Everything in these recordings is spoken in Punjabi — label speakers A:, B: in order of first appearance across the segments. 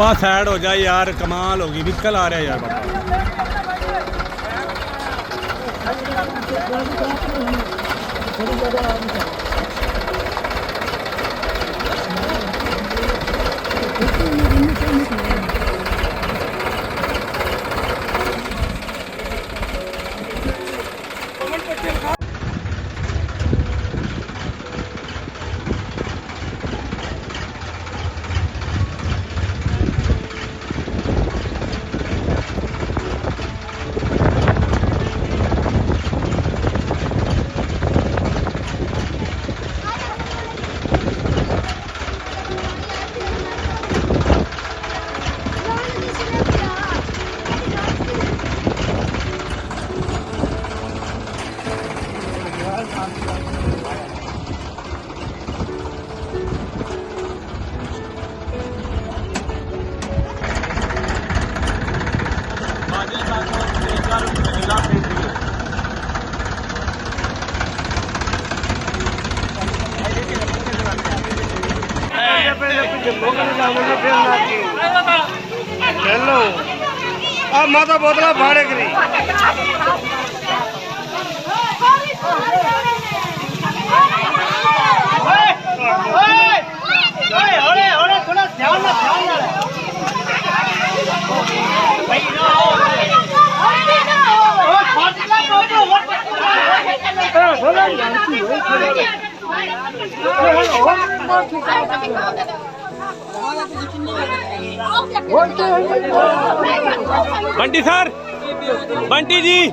A: ਗੱਡੀ ਚਲਾ ਲੈ
B: ਬਾਬਾ ਸਾਈਡ ਹੋ ਜਾ ਯਾਰ ਕਮਾਲ ਹੋ ਗਈ ਵਿਕਲ ਆ ਰਿਹਾ ਯਾਰ ਬਾਬਾ
C: ਹੈਲੋ ਆ ਮਾਤਾ ਬੋਤਲਾਂ ਫਾੜੇ ਕਰੀ
B: ਬੰਟੀ ਸਰ ਬੰਟੀ ਜੀ।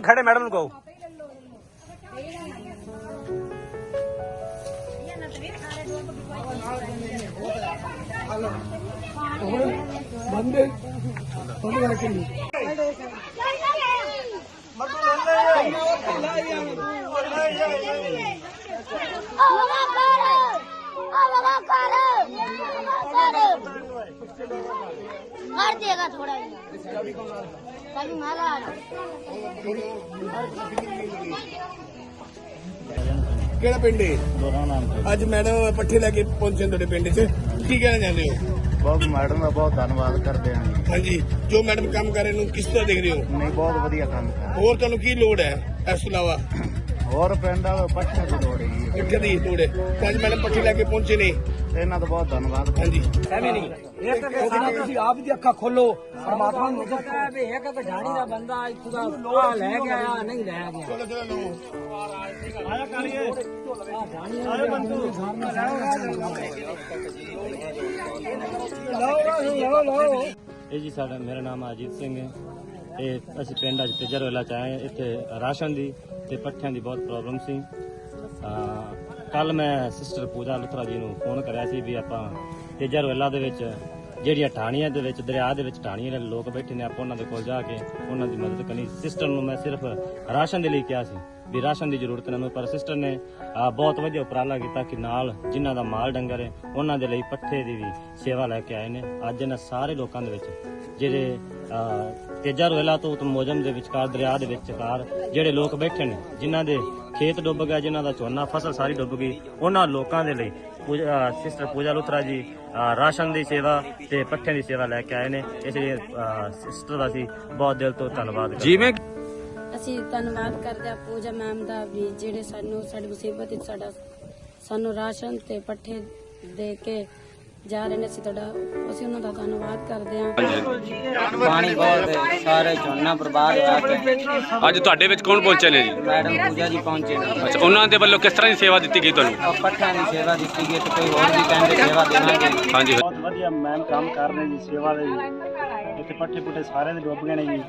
B: ਖੜੇ ਮੈਡਮ ਨੂੰ ਕਹੋ
D: ਬੰਦੇ ਬੰਦੇ ਕਰਕੇ ਨਹੀਂ
E: कर देगा थोड़ा कभी माला
C: ਕਿਹੜਾ ਪਿੰਡ ਹੈ
F: ਦੋਨਾਂ ਨਾਮ ਤੋਂ
C: ਅੱਜ ਮੈਡਮ ਪੱਠੇ ਲੈ ਕੇ ਪਹੁੰਚੇ ਤੁਹਾਡੇ ਪਿੰਡ 'ਚ ਕੀ ਕਹਿਣਾ ਚਾਹੁੰਦੇ ਹੋ
F: ਬਹੁਤ ਮੈਡਮ ਦਾ ਬਹੁਤ ਧੰਨਵਾਦ ਕਰਦੇ ਹਾਂ ਜੀ
C: ਹਾਂਜੀ ਜੋ ਮੈਡਮ ਕੰਮ ਕਰ ਰਹੇ ਨੂੰ ਕਿਸ ਤਰ੍ਹਾਂ ਦੇਖ ਰਹੇ ਹੋ
F: ਨਹੀਂ ਬਹੁਤ ਵਧੀਆ ਕੰਮ ਕਰ
C: ਹੋਰ ਤੁਹਾਨੂੰ ਕੀ ਲੋੜ ਹੈ ਇਸ ਤੋਂ ਇਲਾਵਾ
F: ਹੋਰ ਪਿੰਡਾਂ ਦਾ ਪੱਠੇ ਦੀ ਲੋੜ ਹੈਗੀ ਹੈ।
C: ਪੱਠੇ ਦੀ ਲੋੜ ਹੈ ਤਾਂ ਅੱਜ ਮੈਡਮ ਪੱਠੇ ਲੈ ਕੇ ਪਹੁੰਚੇ ਨੇ
F: ਤੇ ਇਹਨਾਂ ਦਾ ਬਹੁਤ ਧੰਨਵਾਦ।
C: ਹਾਂਜੀ।
G: ਐਵੇਂ ਨਹੀਂ। ਇਹ ਤਾਂ ਸਾਰਾ ਤੁਸੀਂ ਆਪ ਦੀ ਅੱਖਾਂ ਖੋਲੋ ਪਰਮਾਤਮਾ ਨੂੰ ਨਜ਼ਰ ਹੈ ਵੀ ਇੱਕ ਕਢਾਣੀ ਦਾ ਬੰਦਾ ਇੱਥੋਂ ਦਾ ਆ ਲੈ ਗਿਆ ਆ ਨਹੀਂ ਲੈ ਗਿਆ।
C: ਚਲੋ ਚਲੋ ਲਓ।
E: ਇਹ ਜੀ ਸਾਡਾ ਮੇਰਾ ਨਾਮ ਅਜੀਤ ਸਿੰਘ ਹੈ। ਤੇ ਅਸੀਂ ਪਿੰਡ ਅੱਜ ਤੇਜਰਵੇਲਾ ਚ ਆਏ। ਇੱਥੇ ਰਾਸ਼ਨ ਦੀ ਤੇ ਪੱਠਿਆਂ ਦੀ ਬਹੁਤ ਪ੍ਰੋਬਲਮ ਸੀ। ਕੱਲ ਮੈਂ ਸਿਸਟਰ ਪੂਜਾ ਲੁਥਰਾ ਜੀ ਨੂੰ ਫੋਨ ਕਰਿਆ ਸੀ ਵੀ ਆਪਾਂ ਤੇਜਾ ਰੋਇਲਾ ਦੇ ਵਿੱਚ ਜਿਹੜੀਆਂ ਟਾਣੀਆਂ ਦੇ ਵਿੱਚ, ਦਰਿਆ ਦੇ ਵਿੱਚ ਟਾਣੀਆਂ ਦੇ ਲੋਕ ਬੈਠੇ ਨੇ, ਆਪਾਂ ਉਹਨਾਂ ਦੇ ਕੋਲ ਜਾ ਕੇ ਉਹਨਾਂ ਦੀ ਮਦਦ ਕਰਨੀ। ਸਿਸਟਰ ਨੂੰ ਮੈਂ ਸਿਰਫ ਰਾਸ਼ਨ ਦੇ ਲਈ ਕਿਹਾ ਸੀ ਵੀ ਰਾਸ਼ਨ ਦੀ ਜ਼ਰੂਰਤ ਨਹੀਂ, ਪਰ ਸਿਸਟਰ ਨੇ ਬਹੁਤ ਵਧੀਆ ਉਪਰਾਲਾ ਕੀਤਾ ਕਿ ਨਾਲ ਜਿਨ੍ਹਾਂ ਦਾ ਮਾਲ ਡੰਗਰ ਹੈ ਉਹਨਾਂ ਦੇ ਲਈ ਪੱਠੇ ਦੀ ਵੀ ਸੇਵਾ ਲੈ ਕੇ ਆਏ ਨੇ। ਅੱਜ ਇਹਨਾਂ ਸਾਰੇ ਲੋਕਾਂ ਦੇ ਵਿੱਚ ਜਿਹੜੇ ਤੇਜਾ ਰੋਇਲਾ ਤੋਂ ਉਤ ਮੋਜਮ ਦੇ ਵਿਚਕਾਰ, ਦਰਿਆ ਦੇ ਵਿਚਕਾਰ ਜਿਹੜੇ ਲੋਕ ਬੈਠੇ ਨੇ, ਜਿਨ੍ਹਾਂ ਦੇ ਖੇਤ ਡੁੱਬ ਗਿਆ ਜਿਨ੍ਹਾਂ ਦਾ ਝੋਨਾ ਫਸਲ ਸਾਰੀ ਡੁੱਬ ਗਈ। ਉਹਨਾਂ ਲੋਕਾਂ ਦੇ ਲਈ ਪੂਜਾ ਸਿਸਟਰ ਪੂਜਾ ਲੁਥਰਾ ਜੀ ਰਾਸ਼ਨ ਦੀ ਸੇਵਾ ਤੇ ਪੱਠਿਆਂ ਦੀ ਸੇਵਾ ਲੈ ਕੇ ਆਏ ਨੇ। ਇਸ ਲਈ ਸਿਸਟਰ ਦਾ ਅਸੀਂ ਬਹੁਤ ਦਿਲ ਤੋਂ ਧੰਨਵਾਦ
B: ਜਿਵੇਂ
H: ਅਸੀਂ ਧੰਨਵਾਦ ਕਰਦੇ ਹਾਂ ਪੂਜਾ ਮੈਮ ਦਾ ਵੀ ਜਿਹੜੇ ਸਾਨੂੰ ਸਾਡੀ ਮੁਸੀਬਤ ਵਿੱਚ ਸਾਡਾ ਸਾਨੂੰ ਰਾਸ਼ਨ ਤੇ ਪੱਠੇ ਦੇ ਕੇ ਜਾ ਰਹੇ ਨੇ ਅਸੀਂ ਤੁਹਾਡਾ ਅਸੀਂ ਉਹਨਾਂ ਦਾ ਧੰਨਵਾਦ ਕਰਦੇ ਹਾਂ।
G: ਪਾਣੀ ਬਹੁਤ ਹੈ, ਸਾਰੇ ਝੋਨਾ ਬਰਬਾਦ ਹੋਇਆ ਪਿਆ।
I: ਅੱਜ ਤੁਹਾਡੇ ਵਿੱਚ ਕੌਣ ਪਹੁੰਚੇ ਨੇ ਜੀ?
G: ਮੈਡਮ ਪੂਜਾ ਜੀ ਪਹੁੰਚੇ ਨੇ।
I: ਅੱਛਾ ਉਹਨਾਂ ਦੇ ਵੱਲੋਂ ਕਿਸ ਤਰ੍ਹਾਂ ਦੀ ਸੇਵਾ ਦਿੱਤੀ ਗਈ ਤੁਹਾਨੂੰ?
G: ਪੱਠਿਆਂ ਦੀ ਸੇਵਾ ਦਿੱਤੀ ਗਈ ਤੇ ਕੋਈ ਹੋਰ ਵੀ ਕਹਿੰਦੇ ਸੇਵਾ ਦੇਵਾਂਗੇ
I: ਹਾਂਜੀ
E: ਬਹੁਤ ਵਧੀਆ ਮੈਮ ਕੰਮ ਕਰ ਰਹੇ ਜੀ ਸੇਵਾ ਦੇ ਜੀ। ਇੱਥੇ ਪੱਠੇ ਪੁੱਠੇ ਸਾਰੇ ਦੇ ਡੁੱਬ ਗਏ ਨੇ ਜੀ।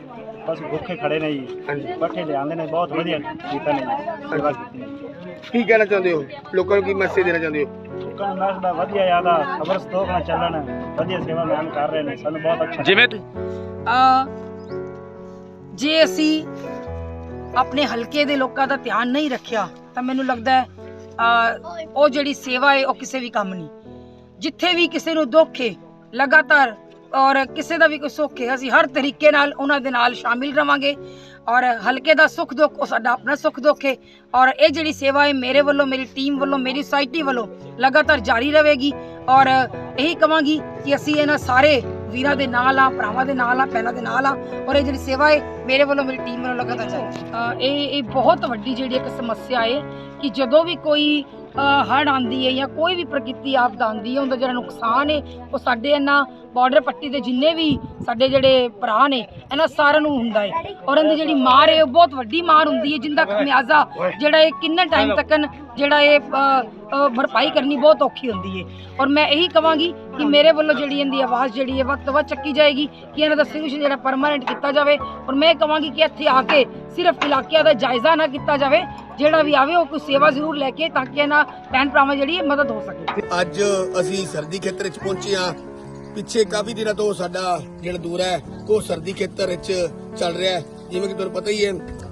E: ਬਸ ਭੁੱਖੇ ਖੜੇ ਨੇ ਜੀ। ਪੱਠੇ ਲਿਆਂਦੇ ਨੇ ਬਹੁਤ ਵਧੀਆ ਕੀਤਾ ਨੇ ਜੀ। ਸੇਵਾ ਕੀਤੀ। ਨੇ
C: ਕੀ ਕਹਿਣਾ ਚਾਹੁੰਦੇ ਹੋ? ਲੋਕਾਂ ਨੂੰ ਕੀ ਮੈਸੇਜ ਦੇਣਾ ਚਾਹੁੰਦੇ ਹੋ?
E: ਲੋਕਾਂ ਨੂੰ ਦੱਸਦਾ ਵਧੀਆ ਯਾਦਾ ਖਬਰ ਸਤੋਖ ਨਾਲ ਚੱਲਣ ਵਧੀਆ ਸੇਵਾ ਮੈਮ ਕਰ ਰਹੇ ਨੇ ਸਾਨੂੰ ਬਹੁਤ ਅੱਛਾ
I: ਜਿਵੇਂ
J: ਅ, ਜੇ ਅਸੀਂ ਆਪਣੇ ਹਲਕੇ ਦੇ ਲੋਕਾਂ ਦਾ ਧਿਆਨ ਨਹੀਂ ਰੱਖਿਆ ਤਾਂ ਮੈਨੂੰ ਲੱਗਦਾ ਹੈ ਅ, ਉਹ ਜਿਹੜੀ ਸੇਵਾ ਹੈ ਉਹ ਕਿਸੇ ਵੀ ਕੰਮ ਨਹੀਂ। ਜਿੱਥੇ ਵੀ ਕਿਸੇ ਨੂੰ ਦੁੱਖ ਹੈ ਲਗਾਤਾਰ ਔਰ ਕਿਸੇ ਦਾ ਵੀ ਕੋਈ ਸੁੱਖ ਹੈ ਅਸੀਂ ਹਰ ਤਰੀਕੇ ਨਾਲ ਉਹਨਾਂ ਦੇ ਨਾਲ ਸ਼ਾਮਿਲ ਰਵਾਂਗੇ ਔਰ ਹਲਕੇ ਦਾ ਸੁੱਖ ਦੁੱਖ ਉਹ ਸਾਡਾ ਆਪਣਾ ਸੁੱਖ ਦੁੱਖ ਹੈ ਔਰ ਇਹ ਜਿਹੜੀ ਸੇਵਾ ਹੈ ਮੇਰੇ ਵੱਲੋਂ ਮੇਰੀ ਟੀਮ ਵੱਲੋਂ ਮੇਰੀ ਸੁਸਾਇਟੀ ਵੱਲੋਂ ਲਗਾਤਾਰ ਜਾਰੀ ਰਹੇਗੀ ਔਰ ਇਹੀ ਕਵਾਂਗੀ ਕਿ ਅਸੀਂ ਇਹਨਾਂ ਸਾਰੇ ਵੀਰਾਂ ਦੇ ਨਾਲ ਆ ਭਰਾਵਾਂ ਦੇ ਨਾਲ ਆ ਭੈਣਾਂ ਦੇ ਨਾਲ ਆ ਔਰ ਇਹ ਜਿਹੜੀ ਸੇਵਾ ਹੈ ਮੇਰੇ ਵੱਲੋਂ ਮੇਰੀ ਟੀਮ ਵੱਲੋਂ ਲਗਾਤਾਰ ਜਾਰੀ ਇਹ ਇਹ ਬਹੁਤ ਵੱਡੀ ਜਿਹੜੀ ਇੱਕ ਸਮੱਸਿਆ ਹੈ ਕਿ ਜਦੋਂ ਵੀ ਕੋਈ ਹੜ ਆਂਦੀ ਹੈ ਜਾਂ ਕੋਈ ਵੀ ਪ੍ਰਕਿਰਤੀ ਆਪਦਾ ਆਂਦੀ ਹੈ ਉਹਦਾ ਜਿਹੜਾ ਨੁਕਸਾਨ ਹੈ ਉਹ ਸਾਡੇ ਇਹਨਾਂ ਬਾਰਡਰ ਪੱਟੀ ਦੇ ਜਿੰਨੇ ਵੀ ਸਾਡੇ ਜਿਹੜੇ ਭਰਾ ਨੇ ਇਹਨਾਂ ਸਾਰਿਆਂ ਨੂੰ ਹੁੰਦਾ ਹੈ। ਔਰ ਇਹਦੀ ਜਿਹੜੀ ਮਾਰ ਹੈ ਉਹ ਬਹੁਤ ਵੱਡੀ ਮਾਰ ਹੁੰਦੀ ਹੈ ਜਿੰਦਾ ਖਮਿਆਜ਼ਾ ਜਿਹੜਾ ਇਹ ਕਿੰਨੇ ਟਾਈਮ ਤੱਕਨ ਜਿਹੜਾ ਇਹ ਭਰਪਾਈ ਕਰਨੀ ਬਹੁਤ ਔਖੀ ਹੁੰਦੀ ਹੈ ਔਰ ਮੈਂ ਇਹੀ ਕਵਾਂਗੀ ਕਿ ਮੇਰੇ ਵੱਲੋਂ ਜਿਹੜੀ ਇਹਦੀ ਆਵਾਜ਼ ਜਿਹੜੀ ਹੈ ਵੱਧ ਤੋਂ ਵੱਧ ਚੱਕੀ ਜਾਏਗੀ ਕਿ ਇਹਨਾਂ ਦਾ ਸੋਲੂਸ਼ਨ ਜਿਹੜਾ ਪਰਮਾਨੈਂਟ ਕੀਤਾ ਜਾਵੇ। ਔਰ ਮੈਂ ਕਵਾਂਗੀ ਕਿ ਇੱਥੇ ਆ ਕੇ ਸਿਰਫ ਇਲਾਕਿਆਂ ਦਾ ਜਾਇਜ਼ਾ ਨਾ ਕੀਤਾ ਜਾਵੇ ਜਿਹੜਾ ਵੀ ਆਵੇ ਉਹ ਕੋਈ ਸੇਵਾ ਜ਼ਰੂਰ ਲੈ ਕੇ ਤਾਂ ਕਿ ਇਹਨਾਂ ਭੈਣ ਭਰਾਵਾਂ ਜਿਹੜੀ ਮਦਦ ਹੋ ਸਕੇ।
C: ਅੱਜ ਅਸੀਂ ਸਰਦੀ ਖੇਤਰ ਵਿੱਚ ਪਹੁੰਚੇ ਹਾਂ। ਪਿੱਛੇ ਕਾਫੀ ਦਿਨਾਂ ਤੋਂ ਸਾਡਾ ਜਿਹੜਾ ਦੂਰ ਹੈ ਉਹ ਸਰਦੀ ਖੇਤਰ ਵਿੱਚ ਚੱਲ ਰਿਹਾ ਹੈ। ਜਿਵੇਂ ਕਿ ਤੁਹਾਨੂੰ ਪਤਾ ਹੀ ਹੈ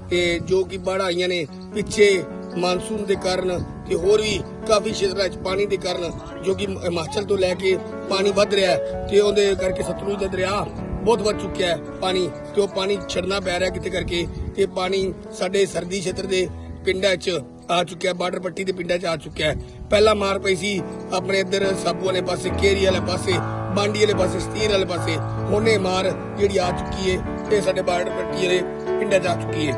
C: ਕਿ ਜੋ ਕਿ ਬਾੜ੍ਹਾਂ ਆਈਆਂ ਨੇ ਪਿੱਛੇ ਮਾਨਸੂਨ ਦੇ ਕਾਰਨ ਤੇ ਹੋਰ ਵੀ ਕਾਫੀ ਖੇਤਰਾਂ ਵਿੱਚ ਪਾਣੀ ਦੇ ਕਾਰਨ ਜੋ ਕਿ ਹਿਮਾਚਲ ਤੋਂ ਲੈ ਕੇ ਪਾਣੀ ਵੱਧ ਰਿਹਾ ਹੈ ਤੇ ਉਹਦੇ ਕਰਕੇ ਸਤਲੁਜ ਦਾ ਦਰਿਆ ਬਹੁਤ ਵੱਧ ਚੁੱਕਿਆ ਹੈ ਪਾਣੀ ਤੇ ਉਹ ਪਾਣੀ ਛੱਡਣਾ ਪੈ ਰਿਹਾ ਕਿਤੇ ਕਰਕੇ ਤੇ ਪਾਣੀ ਸਾਡੇ ਸਰਦੀ ਖੇਤਰ ਦੇ ਪਿੰਡਾਂ 'ਚ ਆ ਚੁੱਕਿਆ ਬਾਰਡਰ ਪੱਟੀ ਦੇ ਪਿੰਡਾਂ 'ਚ ਆ ਚੁੱਕਿਆ ਹੈ। ਪਹਿਲਾਂ ਮਾਰ ਪਈ ਸੀ ਆਪਣੇ ਇੱਧਰ ਸਾਬੂ ਵਾਲੇ ਪਾਸੇ, ਕੇਰੀ ਵਾਲੇ ਪਾਸੇ, ਬਾਂਡੀ ਵਾਲੇ ਪਾਸੇ, ਸਤੀਰ ਵਾਲੇ ਪਾਸੇ। ਹੁਣੇ ਮਾਰ ਜਿਹੜੀ ਆ ਚੁੱਕੀ ਏ ਤੇ ਸਾਡੇ ਬਾਰਡਰ ਪੱਟੀ ਦੇ ਪਿੰਡਾਂ 'ਚ ਆ ਚੁੱਕੀ ਏ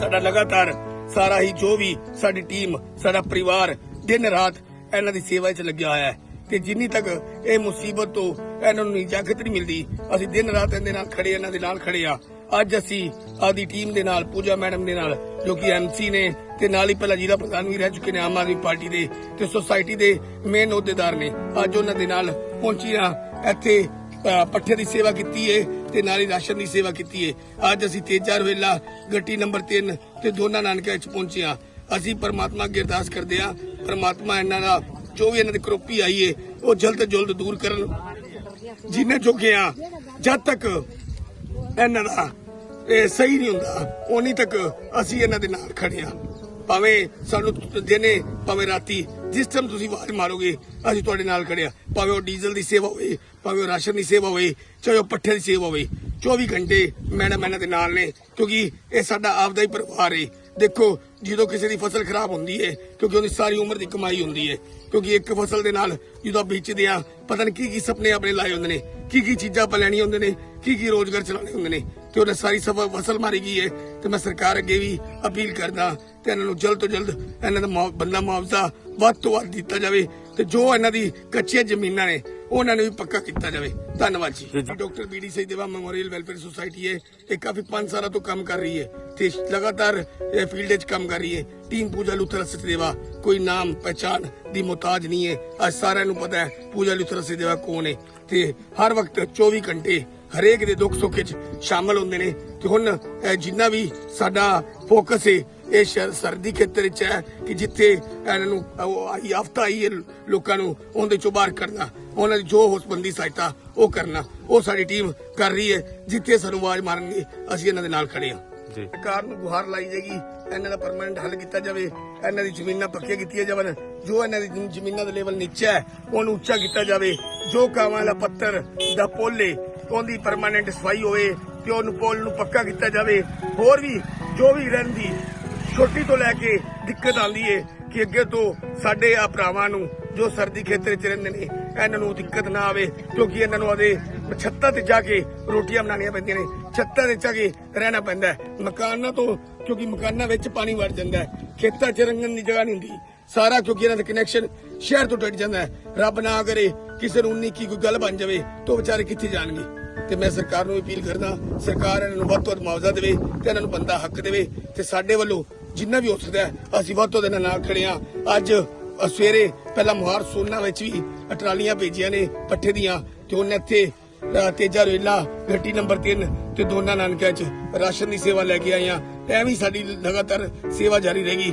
C: ਸਾਡਾ ਲਗਾਤਾਰ ਸਾਰਾ ਹੀ ਜੋ ਵੀ ਸਾਡੀ ਟੀਮ, ਸਾਡਾ ਪਰਿਵਾਰ ਦਿਨ ਰਾਤ ਇਹਨਾਂ ਦੀ ਸੇਵਾ 'ਚ ਲੱਗਿਆ ਹੋਇਆ ਹੈ। ਤੇ ਜਿੰਨੀ ਤੱਕ ਇਹ ਮੁਸੀਬਤ ਤੋਂ ਇਹਨਾਂ ਨੂੰ ਨਿਜਾਕਤ ਨਹੀਂ ਮਿਲਦੀ, ਅਸੀਂ ਦਿਨ ਰਾਤ ਇਹਦੇ ਨਾਲ ਖੜੇ, ਇਹਨਾਂ ਦੇ ਨਾਲ ਖੜੇ ਆ ਅੱਜ ਅਸੀਂ ਆਦੀ ਟੀਮ ਦੇ ਨਾਲ, ਪੂਜਾ ਮੈਡਮ ਦੇ ਨਾਲ, ਜੋ ਕਿ ਐਮਸੀ ਨੇ, ਤੇ ਨਾਲ ਹੀ ਪਹਿਲਾਂ ਜ਼ਿਲ੍ਹਾ ਪ੍ਰਧਾਨ ਵੀ ਰਹਿ ਚੁੱਕੇ ਨੇ, ਆਮ ਆਦਮੀ ਪਾਰਟੀ ਦੇ ਤੇ ਸੁਸਾਇਟੀ ਦੇ ਮੇਨ ਅਹੁਦੇਦਾਰ ਨੇ। ਅੱਜ ਉਹਨਾਂ ਦੇ ਨਾਲ ਪਹੁੰਚੀ ਆ ਇੱਥੇ ਪੱਠੇ ਦੀ ਸੇਵਾ ਕੀਤੀ ਏ। ਤੇ ਨਾਲ ਹੀ ਰਾਸ਼ਨ ਦੀ ਸੇਵਾ ਕੀਤੀ ਏ। ਅੱਜ ਅਸੀਂ ਤੇਜਾ ਰਵੇਲਾ ਗੱਟੀ ਨੰਬਰ 3 ਤੇ ਦੋਨਾਂ ਨਾਨਕਿਆਂ ਵਿੱਚ ਪਹੁੰਚੇ ਆ ਅਸੀਂ ਪਰਮਾਤਮਾ ਅੱਗੇ ਅਰਦਾਸ ਕਰਦੇ ਆ ਪਰਮਾਤਮਾ ਇਹਨਾਂ ਦਾ ਜੋ ਵੀ ਇਹਨਾਂ ਦੀ ਕਰੋਪੀ ਆਈ ਏ, ਉਹ ਜਲਦ ਤੋਂ ਜਲਦ ਦੂਰ ਕਰਨ। ਜਿੰਨੇ ਜੋਗੇ ਆ ਜਦ ਤੱਕ ਇਹਨਾਂ ਦਾ ਇਹ ਸਹੀ ਨਹੀਂ ਹੁੰਦਾ ਉਨੀ ਤੱਕ ਅਸੀਂ ਇਹਨਾਂ ਦੇ ਨਾਲ ਖੜੇ ਆ ਭਾਵੇਂ ਸਾਨੂੰ ਦਿਨੇ, ਭਾਵੇਂ ਰਾਤੀ ਜਿਸ ਟਾਈਮ ਤੁਸੀਂ ਆਵਾਜ਼ ਮਾਰੋਗੇ, ਅਸੀਂ ਤੁਹਾਡੇ ਨਾਲ ਖੜੇ ਭਾਵੇਂ ਉਹ ਡੀਜ਼ਲ ਦੀ ਸੇਵਾ ਹੋਵੇ, ਭਾਵੇਂ ਉਹ ਰਾਸ਼ਨ ਦੀ ਸੇਵਾ ਹੋਵੇ, ਚਾਹੇ ਉਹ ਪੱਠੇ ਦੀ ਸੇਵਾ ਹੋਵੇ 24 ਘੰਟੇ ਮੈਡਮ ਇਹਨਾਂ ਦੇ ਨਾਲ ਨੇ, ਕਿਉਂਕਿ ਇਹ ਸਾਡਾ ਆਪਦਾ ਹੀ ਪਰਿਵਾਰ ਹੈ ਦੇਖੋ, ਜਦੋਂ ਕਿਸੇ ਦੀ ਫਸਲ ਖਰਾਬ ਹੁੰਦੀ ਹੈ ਕਿਉਂਕਿ ਉਹਦੀ ਸਾਰੀ ਉਮਰ ਦੀ ਕਮਾਈ ਹੁੰਦੀ ਹੈ ਕਿਉਂਕਿ ਇੱਕ ਫਸਲ ਦੇ ਨਾਲ ਜਦੋਂ ਆਪਾਂ ਵੇਚਦੇ ਆ, ਪਤਾ ਨਹੀਂ ਕੀ ਕੀ ਸੁਪਨੇ ਆਪਣੇ ਲਾਏ ਹੁੰਦੇ ਨੇ ਕੀ ਕੀ ਚੀਜ਼ਾਂ ਆਪਾਂ ਲੈਣੀਆਂ ਹੁੰਦੇ ਨੇ ਕੀ ਕੀ ਰੋਜ਼ਗਾਰ ਚਲਾਉਣੇ ਹੁੰਦੇ ਨੇ, ਤੇ ਉਹਨੇ ਸਾਰੀ ਸਫ- ਫਸਲ ਮਾਰੀ ਗਈ ਹੈ ਤੇ ਮੈਂ ਸਰਕਾਰ ਅੱਗੇ ਵੀ ਅਪੀਲ ਕਰਦਾ ਤੇ ਇਹਨਾਂ ਨੂੰ ਜਲਦ ਤੋਂ ਜਲਦ ਇਹਨਾਂ ਦਾ ਮੁਆ- ਬੰਦਾ ਮੁਆਵਜ਼ਾ ਵੱਧ ਤੋਂ ਵੱਧ ਦਿੱਤਾ ਜਾਵੇ ਤੇ ਜੋ ਇਹਨਾਂ ਦੀ ਕੱਚੀਆਂ ਜ਼ਮੀਨਾਂ ਨੇ ਉਹਨਾਂ ਨੂੰ ਵੀ ਪੱਕਾ ਕੀਤਾ ਜਾਵੇ। ਧੰਨਵਾਦ ਜੀ। Doctor BD Sahideva memorial welfare society ਹੈ ਇਹ ਕਾਫੀ 5 ਸਾਲਾਂ ਤੋਂ ਕੰਮ ਕਰ ਰਹੀ ਹੈ ਤੇ ਲਗਾਤਾਰ ਇਹ ਫੀਲਡ ਵਿੱਚ ਕੰਮ ਕਰ ਰਹੀ ਹੈ। ਟੀਮ ਪੂਜਾ ਲੁਥਰਾ ਸਚਦੇਵਾ ਕੋਈ ਨਾਮ ਪਹਿਚਾਨ ਦੀ ਮੁਤਾਜ ਨਹੀਂ ਹੈ। ਅੱਜ ਸਾਰਿਆਂ ਨੂੰ ਪਤਾ ਹੈ ਪੂਜਾ ਲੁਥਰਾ ਸਚਦੇਵਾ ਕੌਣ ਹੈ ਤੇ ਹਰ ਵਕਤ 24 ਘੰਟੇ ਹਰੇਕ ਦੇ ਦੁੱਖ ਸੁੱਖ ਵਿੱਚ ਸ਼ਾਮਲ ਹੁੰਦੇ ਨੇ। ਤੇ ਹੁਣ ਜਿੰਨਾ ਵੀ ਸਾਡਾ ਫੋਕਸ ਹੈ ਇਹ ਸ਼ਰ- ਸਰਦੀ ਖੇਤਰ ਵਿੱਚ ਹੈ ਕਿ ਜਿੱਥੇ ਇਹਨਾਂ ਨੂੰ ਆਈ ਆਫਤਾ ਆਈ ਲੋਕਾਂ ਨੂੰ ਉਹਦੇ ਚੋਂ ਬਾਹਰ ਕੱਢਣਾ ਉਹਨਾਂ ਦੀ ਜੋ ਹੋਸਬੰਦੀ ਸਹਾਇਤਾ ਉਹ ਕਰਨਾ ਉਹ ਸਾਡੀ ਟੀਮ ਕਰ ਰਹੀ ਹੈ ਜਿੱਥੇ ਸਾਨੂੰ ਆਵਾਜ਼ ਮਾਰਨਗੇ ਅਸੀਂ ਇਹਨਾਂ ਦੇ ਨਾਲ ਖੜੇ ਹਾਂ
I: ਜੀ।
C: ਸਰਕਾਰ ਨੂੰ ਗੁਹਾਰ ਲਾਈ ਜਾਏਗੀ ਇਹਨਾਂ ਦਾ ਪਰਮਾਨੈਂਟ ਹੱਲ ਕੀਤਾ ਜਾਵੇ ਇਹਨਾਂ ਦੀ ਜ਼ਮੀਨਾਂ ਪੱਕੀਆਂ ਕੀਤੀਆਂ ਜਾਵਣ ਜੋ ਇਹਨਾਂ ਦੀ ਜ਼ਮੀਨ- ਦਾ ਲੈਵਲ ਨੀਚਾ ਹੈ ਉਹਨੂੰ ਉੱਚਾ ਕੀਤਾ ਜਾਵੇ ਜੋ ਕਾਵਾਂ ਵਾਲਾ ਪੱਤਰ ਦਾ ਪੋਲੇ ਉਹਦੀ ਪਰਮਾਨੈਂਟ ਸਫ਼ਾਈ ਹੋਵੇ ਤੇ ਉਹਨੂੰ ਪੁਲ ਨੂੰ ਪੱਕਾ ਕੀਤਾ ਜਾਵੇ, ਹੋਰ ਵੀ ਜੋ ਵੀ ਰਹਿੰਦੀ ਛੋਟੀ ਤੋਂ ਲੈ ਕੇ ਦਿੱਕਤ ਆਉਂਦੀ ਏ ਕਿ ਅੱਗੇ ਤੋਂ ਸਾਡੇ ਆ ਭਰਾਵਾਂ ਨੂੰ ਜੋ ਸਰਦੀ ਖੇਤਰ 'ਚ ਰਹਿੰਦੇ ਨੇ, ਇਹਨਾਂ ਨੂੰ ਦਿੱਕਤ ਨਾ ਆਵੇ, ਕਿਉਂਕਿ ਇਹਨਾਂ ਨੂੰ ਆਦੇ ਛੱਤਾਂ ਤੇ ਜਾ ਕੇ ਰੋਟੀਆਂ ਬਣਾਉਣੀਆਂ ਪੈਂਦੀਆਂ ਨੇ, ਛੱਤਾਂ ਤੇ ਜਾ ਕੇ ਰਹਿਣਾ ਪੈਂਦਾ ਮਕਾਨਾਂ ਤੋਂ, ਕਿਉਂਕਿ ਮਕਾਨਾਂ ਵਿੱਚ ਪਾਣੀ ਵੜ ਜਾਂਦਾ ਹੈ। ਖੇਤਾਂ 'ਚ ਰੰਗਣ ਦੀ ਜਗ੍ਹਾ ਨਹੀਂ ਹੁੰਦੀ। ਸਾਰਾ ਕਿਉਂਕਿ ਇਹਨਾਂ ਦਾ ਕਨੈਕਸ਼ਨ ਸ਼ਹਿਰ ਤੋਂ ਟੁੱਟ ਜਾਂਦਾ ਹੈ। ਰੱਬ ਨਾ ਕਰੇ, ਕਿਸੇ ਨੂੰ ਉਨੀ ਕੀ ਕੋਈ ਗੱਲ ਬਣ ਜਾਵੇ, ਤਾਂ ਵਿਚਾਰੇ ਕਿੱਥੇ ਜਾਣਗੇ? ਤੇ ਮੈਂ ਸਰਕਾਰ ਨੂੰ ਅਪੀਲ ਕਰਦਾ, ਸਰਕਾਰ ਇਹਨਾਂ ਨੂੰ ਵੱਧ ਤੋਂ ਵੱਧ ਮੁਆਵਜ਼ਾ ਦੇਵੇ ਤੇ ਇਹਨਾਂ ਨੂੰ ਬੰਦਾ ਹੱਕ ਦੇਵੇ ਤੇ ਸਾਡੇ ਵੱਲੋਂ ਜਿੰਨਾ ਵੀ ਹੋ ਸਕਦਾ ਅਸੀਂ ਵੱਧ ਤੋਂ ਵੱਧ ਇਹਨਾਂ ਨਾਲ ਖੜੇ ਹਾਂ। ਅੱਜ ਸਵੇਰੇ ਪਹਿਲਾਂ ਮੁਹਾਰ ਸੋਨਾ ਵਿੱਚ ਵੀ ਟਰਾਲੀਆਂ ਭੇਜੀਆਂ ਨੇ ਪੱਠੇ ਦੀਆਂ ਤੇ ਉਹਨਾਂ ਇੱਥੇ ਤੇਜਾ ਰੇਲਾ ਗੱਟੀ ਨੰਬਰ 3 ਤੇ ਦੋਨਾਂ ਨਾਨਕਿਆਂ 'ਚ ਰਾਸ਼ਨ ਦੀ ਸੇਵਾ ਲੈ ਕੇ ਆਈਆਂ। ਐਵੇਂ ਹੀ ਸਾਡੀ ਲਗਾਤਾਰ ਸੇਵਾ ਜਾਰੀ ਰਹੇਗੀ।